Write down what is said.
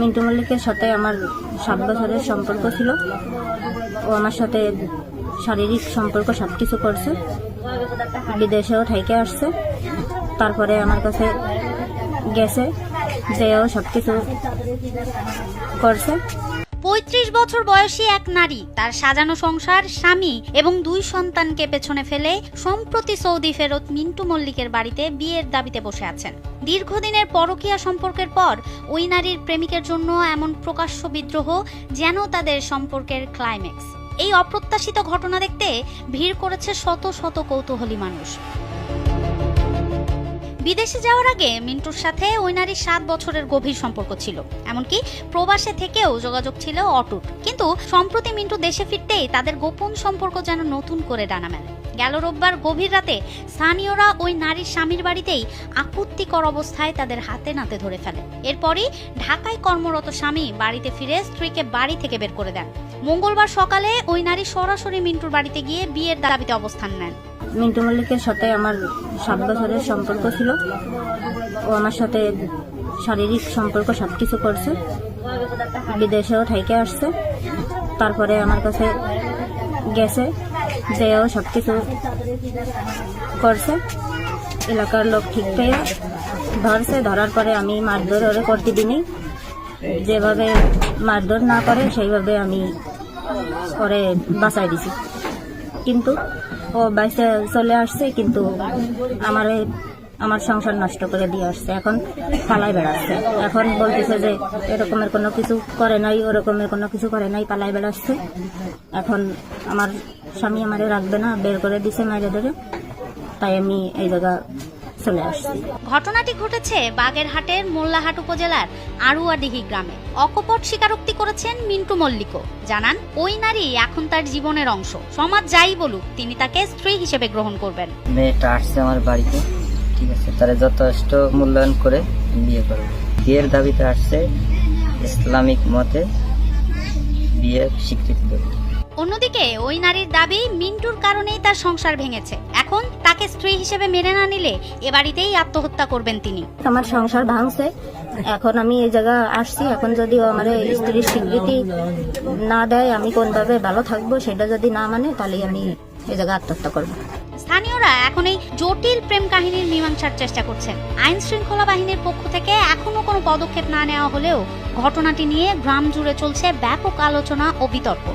মিন্টু মল্লিকের সাথে আমার সাত বছরের সম্পর্ক ছিল। ও আমার সাথে শারীরিক সম্পর্ক সব কিছু করছে। বিদেশেও ঠাইকে আসছে। তারপরে আমার কাছে গেছে যেও সব কিছু করছে। পঁয়ত্রিশ বছর বয়সী এক নারী তার সাজানো সংসার, স্বামী এবং দুই সন্তানকে পেছনে ফেলে সম্প্রতি সৌদি ফেরত মিন্টু মল্লিকের বাড়িতে বিয়ের দাবিতে বসে আছেন। দীর্ঘদিনের পরকীয়া সম্পর্কের পর ওই নারীর প্রেমিকের জন্য এমন প্রকাশ্য বিদ্রোহ যেন তাদের সম্পর্কের ক্লাইম্যাক্স এই অপ্রত্যাশিত ঘটনা দেখতে ভিড় করেছে শত শত কৌতূহলী মানুষ। বিদেশে যাওয়ার আগে মিন্টুর সাথে ওই নারীর সাত বছরের গভীর সম্পর্ক ছিল। এমনকি প্রবাসে থেকেও যোগাযোগ ছিল অটুট। কিন্তু সম্প্রতি মিন্টু দেশে ফিরতেই তাদের গোপন সম্পর্ক যেন নতুন করে ডানা মেলে গেল রোববার গভীর রাতে স্থানীয়রা ওই নারীর স্বামীর বাড়িতেই আপত্তিকর অবস্থায় তাদের হাতে নাতে ধরে ফেলে। এরপরই ঢাকায় কর্মরত স্বামী বাড়িতে ফিরে স্ত্রীকে বাড়ি থেকে বের করে দেন। মঙ্গলবার সকালে ওই নারী সরাসরি মিন্টুর বাড়িতে গিয়ে বিয়ের দাবিতে অবস্থান নেন। মিন্টু মল্লিকের সাথে আমার সাত বছরের সম্পর্ক ছিল। ও আমার সাথে শারীরিক সম্পর্ক সব কিছু করছে। বিদেশেও ঠাইকে আসছে। তারপরে আমার কাছে গেছে যেও সব কিছু করছে। এলাকার লোক ঠিক পেয়ে ধরছে। ধরার পরে আমি মারধর ওরে করতে দিইনি যেভাবে মারধর না করে, সেইভাবে আমি ওরে বাঁচাই দিছি। কিন্তু, ও বাইসে চলে আসছে, কিন্তু আমার আমার সংসার নষ্ট করে দিয়ে আসছে। এখন পালাই বেড়াচ্ছে। এখন বলতেছে যে, এরকমের কোনো কিছু করে নাই, ওরকমের কোনো কিছু করে নাই, পালাই বেড়াচ্ছে। এখন আমার স্বামী আমারে রাখবে না, বের করে দিছে মাইরে ধরে। তাই আমি এই জায়গা চলে আসছি। ঘটনাটি ঘটেছে বাগেরহাটের মোল্লাহাট উপজেলার আড়ুয়াডিহি গ্রামে। অকপট স্বীকারোক্তি করেছেন মিন্টু মল্লিকও। জানান ওই নারী এখন তার জীবনের অংশ। সমাজ যাই বলুক তিনি তাকে স্ত্রী হিসেবে গ্রহণ করবেন। মেয়েটা আসছে আমার বাড়িতে ঠিক আছে তারা যথেষ্ট মূল্যায়ন করে বিয়ে করবে বিয়ের দাবিতে আসছে ইসলামিক মতে বিয়ে স্বীকৃতি দেবে। অন্যদিকে ওই নারীর দাবি মিন্টুর কারণেই তার সংসার ভেঙেছে। এখন তাকে স্ত্রী হিসেবে মেনে না নিলে এ বাড়িতেই আত্মহত্যা করবেন তিনি। আমার সংসার ভাঙছে। এখন আমি এই জায়গা আসছি। এখন যদি আমার স্ত্রীর স্বীকৃতি না দেয় আমি কোনভাবে ভালো থাকব সেটা যদি না মানে তাহলে আমি এই জায়গায় আত্মহত্যা করব। স্থানীয়রা এখন এই জটিল প্রেম কাহিনীর মীমাংসার চেষ্টা করছেন। আইন শৃঙ্খলা বাহিনীর পক্ষ থেকে এখনও কোনো পদক্ষেপ না নেওয়া হলেও ঘটনাটি নিয়ে গ্রাম জুড়ে চলছে ব্যাপক আলোচনা ও বিতর্ক।